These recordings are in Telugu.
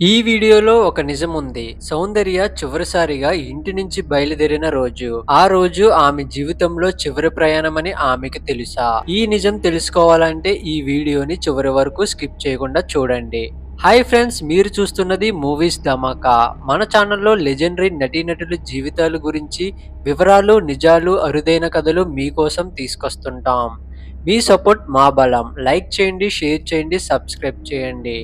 ఈ వీడియోలో ఒక నిజం ఉంది సౌందర్య చివరిసారిగా ఇంటి నుంచి బయలుదేరిన రోజు. ఆ రోజు ఆమె జీవితంలో చివరి ప్రయాణమని ఆమెకు తెలుసా. ఈ నిజం తెలుసుకోవాలంటే ఈ వీడియోని చివరి వరకు స్కిప్ చేయకుండా చూడండి. హాయ్ ఫ్రెండ్స్ మీరు చూస్తున్నది మూవీస్ ధమాకా. మన ఛానల్లో లెజెండరీ నటీనటుల జీవితాల గురించి వివరాలు నిజాలు అరుదైన కథలు మీకోసం తీసుకొస్తుంటాం. మీ సపోర్ట్ మా బలం. లైక్ చేయండి షేర్ చేయండి సబ్స్క్రైబ్ చేయండి.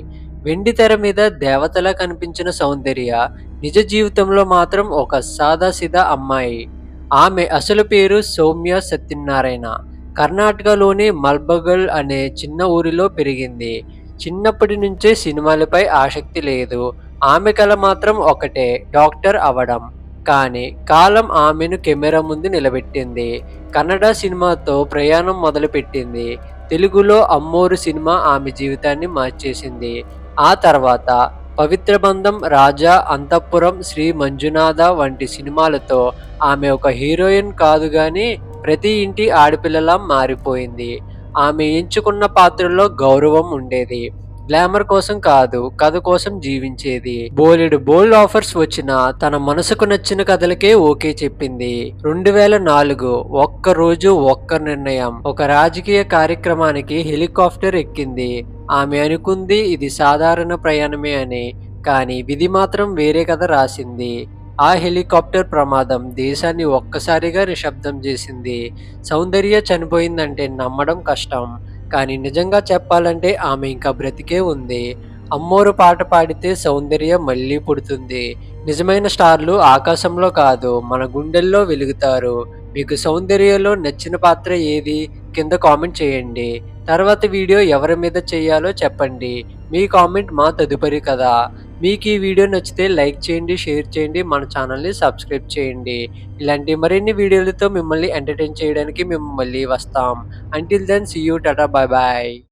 వెండి తెర మీద దేవతలా కనిపించిన సౌందర్య నిజ జీవితంలో మాత్రం ఒక సాదాసిదా అమ్మాయి. ఆమె అసలు పేరు సౌమ్య సత్యనారాయణ. కర్ణాటకలోని మల్బగల్ అనే చిన్న ఊరిలో పెరిగింది. చిన్నప్పటి నుంచే సినిమాలపై ఆసక్తి లేదు. ఆమె కల మాత్రం ఒకటే డాక్టర్ అవడం కానీ కాలం ఆమెను కెమెరా ముందు నిలబెట్టింది. కన్నడ సినిమాతో ప్రయాణం మొదలుపెట్టింది. తెలుగులో అమ్మోరు సినిమా ఆమె జీవితాన్ని మార్చేసింది. ఆ తర్వాత పవిత్ర బంధం రాజా అంతఃపురం శ్రీ మంజునాథ వంటి సినిమాలతో ఆమె ఒక హీరోయిన్ కాదు గాని ప్రతి ఇంటి ఆడపిల్లలా మారిపోయింది. ఆమె ఎంచుకున్న పాత్రలో గౌరవం ఉండేది. గ్లామర్ కోసం కాదు కథ కోసం జీవించేది. బోలెడు బోల్డ్ ఆఫర్స్ వచ్చినా తన మనసుకు నచ్చిన కథలకే ఓకే చెప్పింది. రెండు వేల నాలుగు ఒక్క రోజు ఒక్క నిర్ణయం. ఒక రాజకీయ కార్యక్రమానికి హెలికాప్టర్ ఎక్కింది. ఆమె అనుకుంది ఇది సాధారణ ప్రయాణమే అని కానీ విధి మాత్రం వేరే కథ రాసింది. ఆ హెలికాప్టర్ ప్రమాదం దేశాన్ని ఒక్కసారిగా నిశ్శబ్దం చేసింది. సౌందర్య చనిపోయిందంటే నమ్మడం కష్టం కానీ నిజంగా చెప్పాలంటే ఆమె ఇంకా బ్రతికే ఉంది. అమ్మోరు పాట పాడితే సౌందర్య మళ్ళీ పుడుతుంది. నిజమైన స్టార్లు ఆకాశంలో కాదు మన గుండెల్లో వెలుగుతారు. మీకు సౌందర్యలో నచ్చిన పాత్ర ఏది? కింద కామెంట్ చేయండి. తర్వాత వీడియో ఎవరి మీద చేయాలో చెప్పండి. మీ కామెంట్ మా తదుపరి కదా మీకు ఈ వీడియో నచ్చితే లైక్ చేయండి షేర్ చేయండి మన ఛానల్ని సబ్స్క్రైబ్ చేయండి. ఇలాంటి మరిన్ని వీడియోలతో మిమ్మల్ని ఎంటర్టైన్ చేయడానికి మేము మళ్ళీ వస్తాం. Until then see you tata bye bye